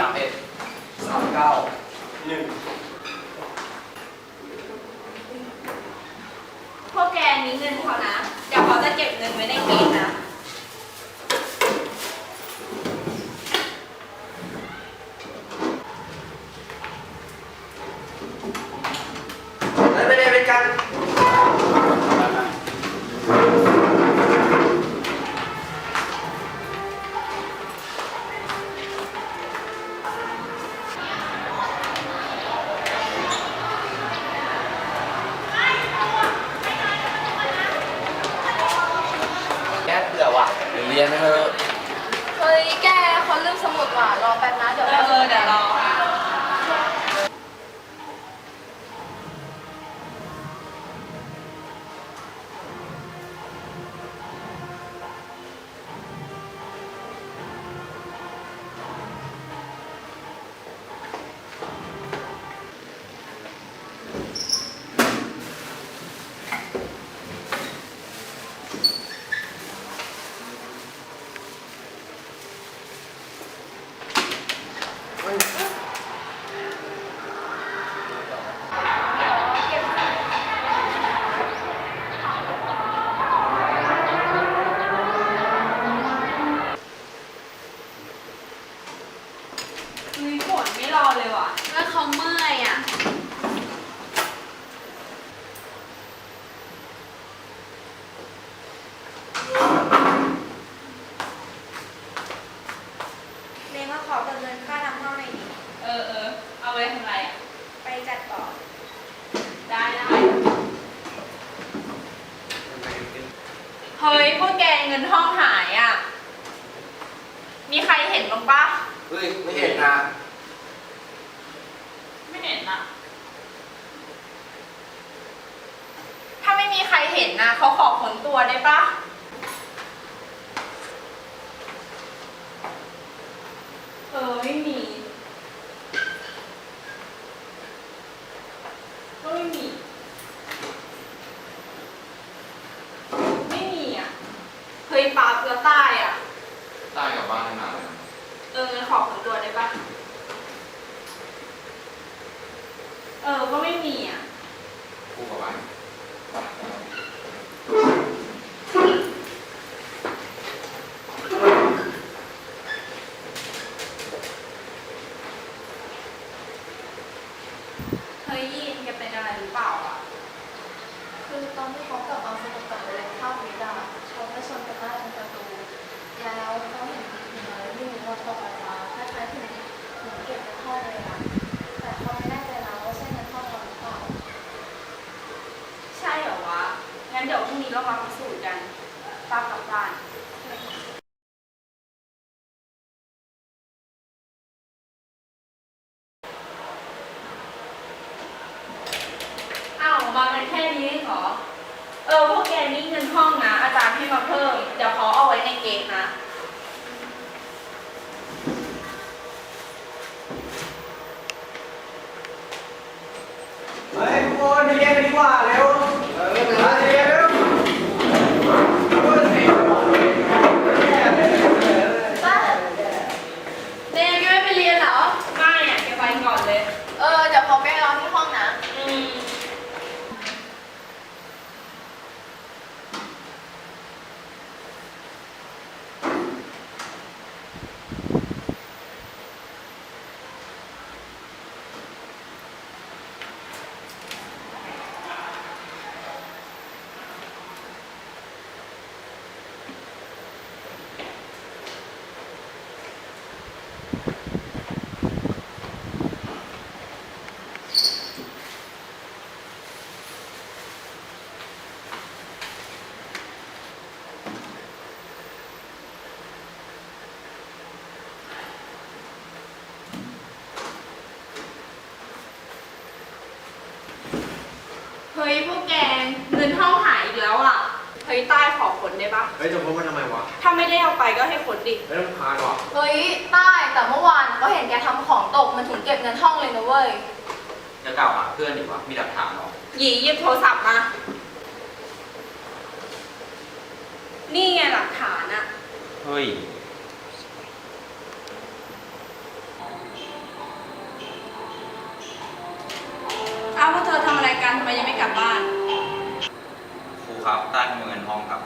สามเอ็ดสามเก้าหนึ่งพวกแกนี้เงินเขานะ เดี๋ยวเขาจะเก็บเงินไว้ในเกมนะ รียนไปเถอะ เฮ้ยแกเขาลืมสมุดว่ะรอแป๊บนะเดี๋ยวเออเออเดี๋ยวรอ เฮ้ยฝนไม่รอเลยว่ะ แล้วเขาเมื่อยอะ เมย์มาขอเบิกเงินค่าทำห้องหน่อยดิเออเออ เอาไว้ทำไรอะ ไปจัดต่อ ได้ได้เฮ้ยพวกแกเงินห้องหายอะ มีใครเห็นบ้างปะ เฮ้ยไม่เห็นนะไม่เห็นอะ ถ้าไม่มีใครเห็นนะเขาขอขนตัวได้ปะเออไม่มี ก็ไม่มี ไม่มีอะ เฮ้ยปาเกลือใต้อะ ใต้กลับบ้านให้มาเลย เอองั้นขอขนตัวได้ปะ เออ ก็ไม่มีอะ คู่กลับบ้านเฮ้ยยีนแกเป็นอะไรหรือเปล่าอะ คือตอนที่เขากลับมาสนุกกับเลยเข้าวิดาเขาไปชนกันหน้าตรงประตู แล้วเขาเห็นมีไม้วิ่งวนตกออกมาคล้ายๆถึงเหมือนเก็บในท่อเลยอะแต่เขาไม่แน่ใจนะว่าใช่ในท่อเราหรือเปล่า ใช่เหรอวะ งั้นเดี๋ยวพรุ่งนี้เรามาพิสูจน์กันป้ากลับบ้าน อ้าวมากันแค่นี้เอเหรอ เออพวกแกนี่เงินห้องนะอาจารย์ให้มาเพิ่ม เดี๋ยวเขาเอาไว้ในเกมนะ เฮ้ยทุกคนไปเรียนกันดีกว่าเร็ว เออมาเรียนเร็วเฮ้ยเสียงหวานเลย ป้าเนยยังไม่ไปเรียนเหรอ ไม่อะแกไปก่อนเลย เออ เดี๋ยวเขาไปรอที่ห้องนะ อืม เฮ้ยพวกแกเงินห้องหายยใต้ขอขนได้ปะเฮ้ยจะพกมาทำไมวะถ้าไม่ได้เอาไปก็ให้ขนดิ ไม่ต้องพานว่ะเฮ้ยใต้แต่เมื่อวานก็เห็นแกทำของตกมันถึงเก็บเงินห้องเลยนะเว้ย จะกล่าวหาเพื่อนดีกว่ามีหลักฐานหรอหยีหยิบโทรศัพท์มา นี่ไงหลักฐานอะเฮ้ย ใต้ขโมยเงินห้องครับ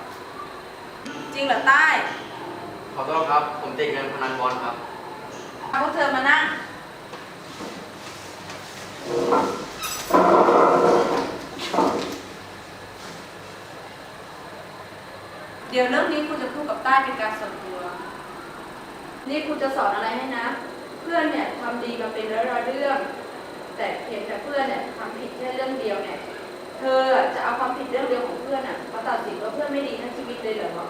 จริงเหรอใต้ขอโทษครับ ผมติดเงินพนันบอลครับ เอาพวกเธอมานั่ง เดี๋ยวเรื่องนี้ครูจะพูดกับใต้เป็นการส่วนตัว นี่ครูจะสอนอะไรให้นะ เพื่อนเนี่ยทำดีมาเป็นร้อยๆเรื่อง แต่เพียงแต่เพื่อนเนี่ยทำผิดแค่เรื่องเดียวเนี่ย เธอจะเอาความผิดเรื่องเดียวของเพื่อนอะมาตัดสินว่าเพื่อนไม่ดีทั้งชีวิตเลยเหรอ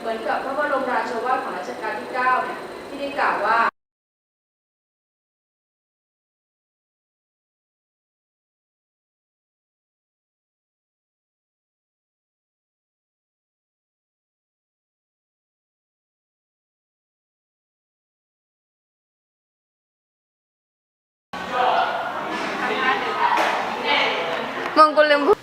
เหมือนกับพระบรมราโชวาทของรัชกาลที่ 9 เนี่ย ที่ได้กล่าวว่า con.